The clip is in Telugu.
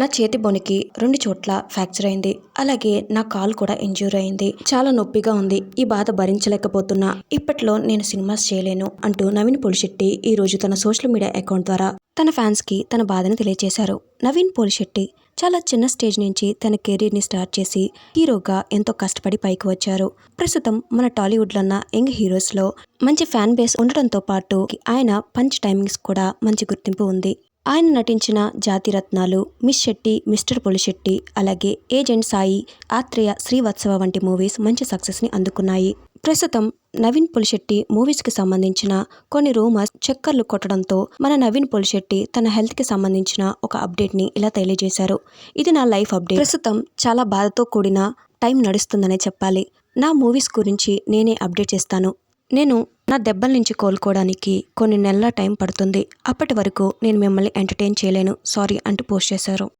నా చేతి బొనికి రెండు చోట్ల ఫ్రాక్చర్ అయింది. అలాగే నా కాల్ కూడా ఇంజ్యూర్ అయింది. చాలా నొప్పిగా ఉంది. ఈ బాధ భరించలేకపోతున్నా. ఇప్పట్లో నేను సినిమాస్ చేయలేను అంటూ నవీన్ పులిశెట్టి ఈ రోజు తన సోషల్ మీడియా అకౌంట్ ద్వారా తన ఫ్యాన్స్కి తన బాధను తెలియజేశారు నవీన్ పోలిశెట్టి చాలా చిన్న స్టేజ్ నుంచి తన కెరీర్ని స్టార్ట్ చేసి హీరోగా ఎంతో కష్టపడి పైకి వచ్చారు. ప్రస్తుతం మన టాలీవుడ్లో ఉన్న యంగ్ హీరోస్లో మంచి ఫ్యాన్ బేస్ ఉండటంతో పాటు ఆయన పంచ్ టైమింగ్స్ కూడా మంచి గుర్తింపు ఉంది. ఆయన నటించిన జాతిరత్నాలు మిస్ శెట్టి మిస్టర్ పులిశెట్టి అలాగే ఏజెంట్ సాయి ఆత్రేయ శ్రీవత్సవ వంటి మూవీస్ మంచి సక్సెస్ని అందుకున్నాయి. ప్రస్తుతం నవీన్ పులిశెట్టి మూవీస్కి సంబంధించిన కొన్ని రూమర్స్ చక్కర్లు కొట్టడంతో మన నవీన్ పులిశెట్టి తన హెల్త్కి సంబంధించిన ఒక అప్డేట్ని ఇలా తెలియజేశారు. ఇది నా లైఫ్ అప్డేట్. ప్రస్తుతం చాలా బాధతో కూడిన టైం నడుస్తుందనే చెప్పాలి. నా మూవీస్ గురించి నేనే అప్డేట్ చేస్తాను. నేను నా దెబ్బల నుంచి కోలుకోవడానికి కొన్ని నెలల టైం పడుతుంది. అప్పటి వరకు నేను మిమ్మల్ని ఎంటర్టైన్ చేయలేను. సారీ అంటూ పోస్ట్ చేశారు.